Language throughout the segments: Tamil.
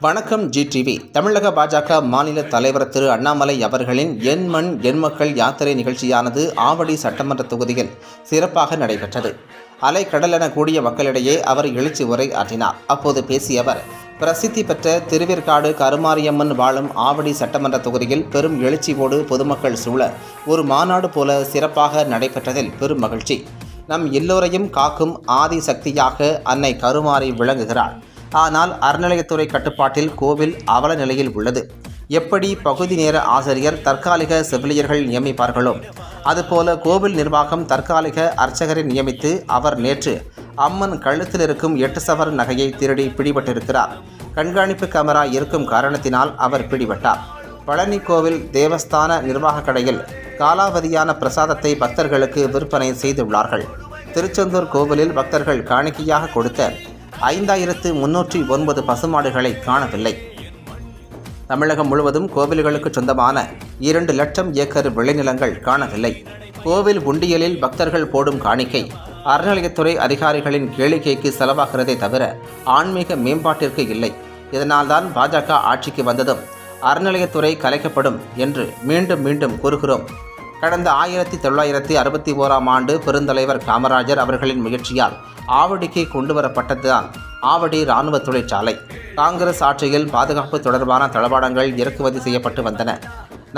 வணக்கம் ஜி டிவி தமிழக பாஜக மாநில தலைவர் திரு அண்ணாமலை அவர்களின் என் மண் என் மக்கள் யாத்திரை நிகழ்ச்சியானது ஆவடி சட்டமன்ற தொகுதியில் சிறப்பாக நடைபெற்றது. அலைக்கடலென கூடிய மக்களிடையே அவர் எழுச்சி உரை ஆற்றினார். அப்போது பேசிய அவர் பிரசித்தி பெற்ற திருவேற்காடு கருமாரியம்மன் வாழும் ஆவடி சட்டமன்ற தொகுதியில் பெரும் எழுச்சியோடு பொதுமக்கள் சூழ ஒரு மாநாடு போல சிறப்பாக நடைபெற்றதில் பெரும் மகிழ்ச்சி. நம் எல்லோரையும் காக்கும் ஆதி சக்தியாக அன்னை கருமாறி விளங்குகிறாள். ஆனால் அறநிலையத்துறை கட்டுப்பாட்டில் கோவில் அவல நிலையில் உள்ளது. எப்படி பகுதி நேர ஆசிரியர் தற்காலிக செவிலியர்கள் நியமிப்பார்களோ? அதுபோல கோவில் நிர்வாகம் தற்காலிக அர்ச்சகரை நியமித்து அவர் நேற்று அம்மன் கழுத்தில் இருக்கும் எட்டு சவர் நகையை திருடி பிடிபட்டிருக்கிறார். கண்காணிப்பு கேமரா இருக்கும் காரணத்தினால் அவர் பிடிபட்டார். பழனி கோவில் தேவஸ்தான நிர்வாக கடையில் காலாவதியான பிரசாதத்தை பக்தர்களுக்கு விற்பனை செய்துள்ளார்கள். திருச்செந்தூர் கோவிலில் பக்தர்கள் காணிக்கையாக கொடுத்த ஐந்தாயிரத்து முன்னூற்றி ஒன்பது பசுமாடுகளை காணவில்லை. தமிழகம் முழுவதும் கோவில்களுக்கு சொந்தமான இரண்டு லட்சம் ஏக்கர் விளைநிலங்கள் காணவில்லை. கோவில் உண்டியலில் பக்தர்கள் போடும் காணிக்கை அறநிலையத்துறை அதிகாரிகளின் கேளிக்கைக்கு செலவாகிறதே தவிர ஆன்மீக மேம்பாட்டிற்கு இல்லை. இதனால்தான் பாஜக ஆட்சிக்கு வந்ததும் அறநிலையத்துறை கலைக்கப்படும் என்று மீண்டும் மீண்டும் கூறுகிறோம். கடந்த ஆயிரத்தி தொள்ளாயிரத்தி அறுபத்தி ஓராம் ஆண்டு பெருந்தலைவர் காமராஜர் அவர்களின் முயற்சியால் ஆவடிக்கு கொண்டுவரப்பட்டதுதான் ஆவடி இராணுவ தொழிற்சாலை. காங்கிரஸ் ஆட்சியில் பாதுகாப்பு தொடர்பான தளவாடங்கள் இறக்குமதி செய்யப்பட்டு வந்தன.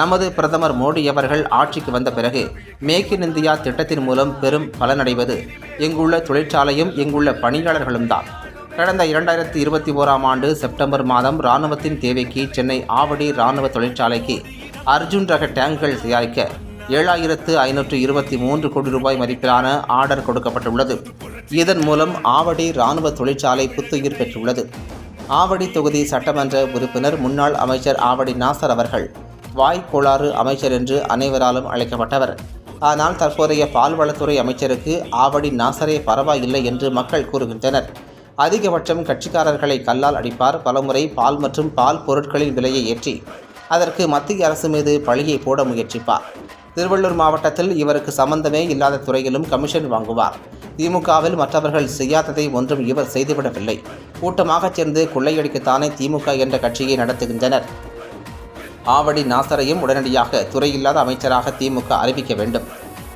நமது பிரதமர் மோடி அவர்கள் ஆட்சிக்கு வந்த பிறகு மேக் இன் இந்தியா திட்டத்தின் மூலம் பெரும் பலனடைவது இங்குள்ள தொழிற்சாலையும் இங்குள்ள பணியாளர்களும் தான். கடந்த இரண்டாயிரத்தி இருபத்தி ஓராம் ஆண்டு செப்டம்பர் மாதம் இராணுவத்தின் தேவைக்கு சென்னை ஆவடி இராணுவ தொழிற்சாலைக்கு அர்ஜுன் ரக டேங்குகள் தயாரிக்க ஏழாயிரத்து ஐநூற்று இருபத்தி மூன்று கோடி ரூபாய் மதிப்பிலான ஆர்டர் கொடுக்கப்பட்டுள்ளது. இதன் மூலம் ஆவடி இராணுவ தொழிற்சாலை புத்துயிர் பெற்றுள்ளது. ஆவடி தொகுதி சட்டமன்ற உறுப்பினர் முன்னாள் அமைச்சர் ஆவடி நாசர் அவர்கள் வாய் கோளாறு அமைச்சர் என்று அனைவராலும் அழைக்கப்பட்டவர். ஆனால் தற்போதைய பால்வளத்துறை அமைச்சருக்கு ஆவடி நாசரே பரவாயில்லை என்று மக்கள் கூறுகின்றனர். அதிகபட்சம் கட்சிக்காரர்களை கல்லால் அடிப்பார். பலமுறை பால் மற்றும் பால் பொருட்களின் விலையை ஏற்றி அதற்கு மத்திய அரசு மீது பழியை போட முயற்சிப்பார். திருவள்ளூர் மாவட்டத்தில் இவருக்கு சம்பந்தமே இல்லாத துறையிலும் கமிஷன் வாங்குவார். திமுகவில் மற்றவர்கள் செய்யாததை ஒன்றும் இவர் செய்துவிடவில்லை. கூட்டமாகச் சேர்ந்து கொள்ளையடிக்கத்தானே திமுக என்ற கட்சியை நடத்துகின்றனர். ஆவடி நாசரையும் உடனடியாக துறையில்லாத அமைச்சராக திமுக அறிவிக்க வேண்டும்.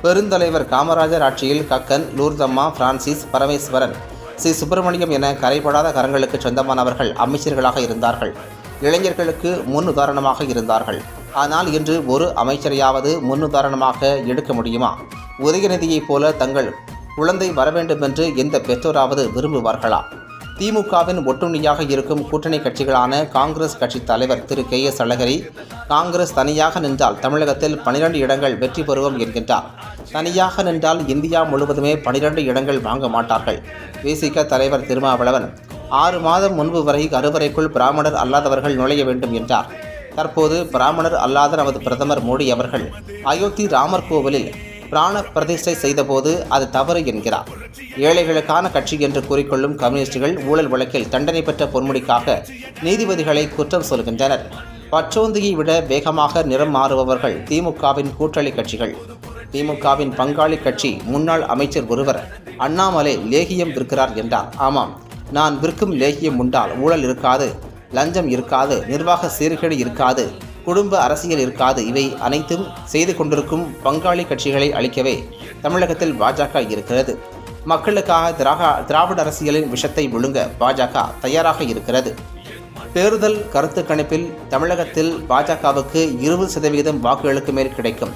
பெருந்தலைவர் காமராஜர் ஆட்சியில் கக்கன் லூர்தம்மா பிரான்சிஸ் பரமேஸ்வரன் சி. சுப்பிரமணியம் என கரைபடாத கரங்களுக்கு சொந்தமானவர்கள் அமைச்சர்களாக இருந்தார்கள். இளைஞர்களுக்கு முன் உதாரணமாக இருந்தார்கள். ஆனால் இன்று ஒரு அமைச்சரையாவது முன்னுதாரணமாக எடுக்க முடியுமா? உதயநிதியைப் போல தங்கள் குழந்தை வரவேண்டும் என்று எந்த பெற்றோராவது விரும்புவார்களா? திமுகவின் ஒட்டுண்ணியாக இருக்கும் கூட்டணி கட்சிகளான காங்கிரஸ் கட்சி தலைவர் திரு கே எஸ் அழகிரி காங்கிரஸ் தனியாக நின்றால் தமிழகத்தில் பனிரெண்டு இடங்கள் வெற்றி பெறுவோம் என்கின்றார். தனியாக நின்றால் இந்தியா முழுவதுமே பனிரெண்டு இடங்கள் வாங்க மாட்டார்கள். விசிக தலைவர் திருமாவளவன் ஆறு மாதம் முன்பு வரை கருவறைக்குள் பிராமணர் அல்லாதவர்கள் நுழைய வேண்டும் என்றார். தற்போது பிராமணர் அல்லாத நமது பிரதமர் மோடி அவர்கள் அயோத்தி ராமர் கோவிலில் பிராண பிரதிஷ்டை செய்தபோது அது தவறு என்கிறார். ஏழைகளுக்கான கட்சி என்று கூறிக்கொள்ளும் கம்யூனிஸ்டுகள் ஊழல் வழக்கில் தண்டனை பெற்ற பொன்முடிக்காக நீதிபதிகளை குற்றம் சொல்கின்றனர். பச்சோந்தியை விட வேகமாக நிறம் மாறுபவர்கள் திமுகவின் கூட்டணி கட்சிகள். திமுகவின் பங்காளி கட்சி முன்னாள் அமைச்சர் ஒருவர் அண்ணாமலை லேகியம் விற்கிறார் என்றார். ஆமாம் நான் விற்கும் லேகியம் உண்டால் ஊழல் இருக்காது லஞ்சம் இருக்காது நிர்வாக சீர்கேடு இருக்காது குடும்ப அரசியல் இருக்காது. இவை அனைத்தும் செய்து கொண்டிருக்கும் பங்காளி கட்சிகளை அளிக்கவே தமிழகத்தில் பாஜக இருக்கிறது. மக்களுக்காக திராக திராவிட அரசியலின் விஷத்தை விழுங்க பாஜக தயாராக இருக்கிறது. தேர்தல் கருத்து கணிப்பில் தமிழகத்தில் பாஜகவுக்கு இருபது சதவீதம் வாக்குகளுக்கு மேல் கிடைக்கும்.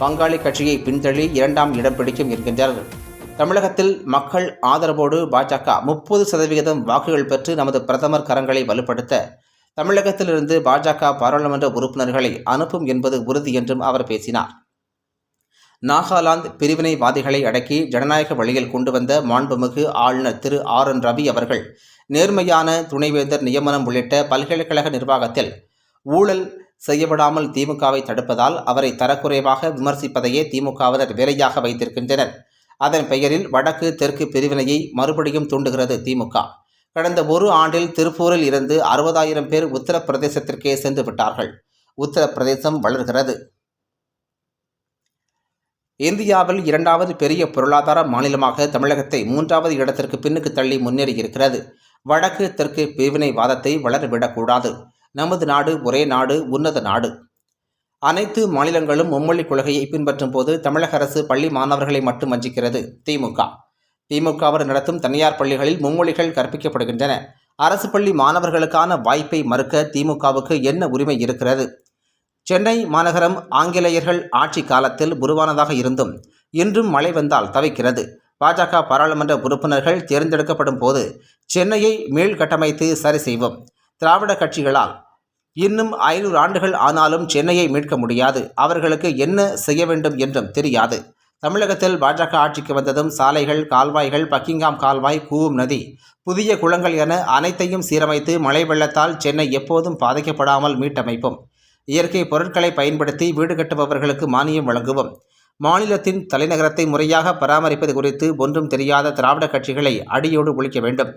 பங்காளி கட்சியை பின்தள்ளி இரண்டாம் இடம் பிடிக்கும் என்கின்றார்கள் தமிழகத்தில் மக்கள் ஆதரவோடு பாஜக முப்பது சதவிகிதம் வாக்குகள் பெற்று நமது பிரதமர் கரங்களை வலுப்படுத்த தமிழகத்திலிருந்து பாஜக பாராளுமன்ற உறுப்பினர்களை அனுப்பும் என்பது உறுதி என்றும் அவர் பேசினார். நாகாலாந்து பிரிவினைவாதிகளை அடக்கி ஜனநாயக வழியில் கொண்டு வந்த மாண்புமிகு ஆளுநர் திரு ஆர் என் ரவி அவர்கள் நேர்மையான துணைவேந்தர் நியமனம் உள்ளிட்ட பல்கலைக்கழக நிர்வாகத்தில் ஊழல் செய்யப்படாமல் திமுகவை தடுப்பதால் அவரை தரக்குறைவாக விமர்சிப்பதையே திமுகவினர் வேலையாக வைத்திருக்கின்றனர். அதன் பெயரில் வடக்கு தெற்கு பிரிவினையை மறுபடியும் தூண்டுகிறது திமுக. கடந்த ஒரு ஆண்டில் திருப்பூரில் இருந்து அறுபதாயிரம் பேர் உத்தரப்பிரதேசத்திற்கே சென்று விட்டார்கள். உத்தரப்பிரதேசம் வளர்கிறது. இந்தியாவில் இரண்டாவது பெரிய பொருளாதார மாநிலமாக தமிழகத்தை மூன்றாவது இடத்திற்கு பின்னுக்கு தள்ளி முன்னேறியிருக்கிறது. வடக்கு தெற்கு பிரிவினைவாதத்தை வளரவிடக்கூடாது. நமது நாடு ஒரே நாடு உன்னத நாடு. அனைத்து மாநிலங்களும் மும்மொழி கொள்கையை பின்பற்றும் போது தமிழக அரசு பள்ளி மாணவர்களை மட்டும் வஞ்சிக்கிறது திமுக. திமுகவர் நடத்தும் தனியார் பள்ளிகளில் மும்மொழிகள் கற்பிக்கப்படுகின்றன. அரசு பள்ளி மாணவர்களுக்கான வாய்ப்பை மறுக்க திமுகவுக்கு என்ன உரிமை இருக்கிறது? சென்னை மாநகரம் ஆங்கிலேயர்கள் ஆட்சி காலத்தில் உருவானதாக இருந்தும் இன்றும் மழை வந்தால் தவிக்கிறது. பாஜக பாராளுமன்ற உறுப்பினர்கள் தேர்ந்தெடுக்கப்படும் போது சென்னையை மீள்கட்டமைத்து சரி செய்வோம். திராவிட கட்சிகளால் இன்னும் ஐநூறு ஆண்டுகள் ஆனாலும் சென்னையை மீட்க முடியாது. அவர்களுக்கு என்ன செய்ய வேண்டும் என்றும் தெரியாது. தமிழகத்தில் பாஜக ஆட்சிக்கு வந்ததும் சாலைகள் கால்வாய்கள் பக்கிங்காம் கால்வாய் கூவும் நதி புதிய குளங்கள் என அனைத்தையும் சீரமைத்து மழை வெள்ளத்தால் சென்னை எப்போதும் பாதிக்கப்படாமல் மீட்டமைப்போம். இயற்கை பொருட்களை பயன்படுத்தி வீடு கட்டுபவர்களுக்கு மானியம் வழங்குவோம். மாநிலத்தின் தலைநகரத்தை முறையாக பராமரிப்பது குறித்து ஒன்றும் தெரியாத திராவிட கட்சிகளை அடியோடு ஒழிக்க வேண்டும்.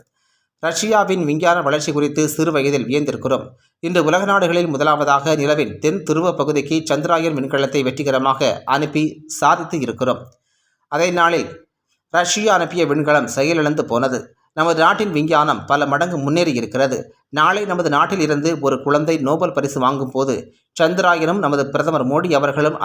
ரஷ்யாவின் விஞ்ஞான வளர்ச்சி குறித்து சிறு வயதில் வியந்திருக்கிறோம். இன்று உலக நாடுகளில் முதலாவதாக நிலவின் தென் துருவ பகுதிக்கு சந்திராயன் விண்கலத்தை வெற்றிகரமாக அனுப்பி சாதித்து இருக்கிறோம். அதே நாளில் ரஷ்யா அனுப்பிய விண்கலம் செயலிழந்து போனது. நமது நாட்டின் விஞ்ஞானம் பல மடங்கு முன்னேறி இருக்கிறது. நாளை நமது நாட்டில் இருந்து ஒரு குழந்தை நோபல் பரிசு வாங்கும் போது சந்திராயனும் நமது பிரதமர் மோடி அவர்களும்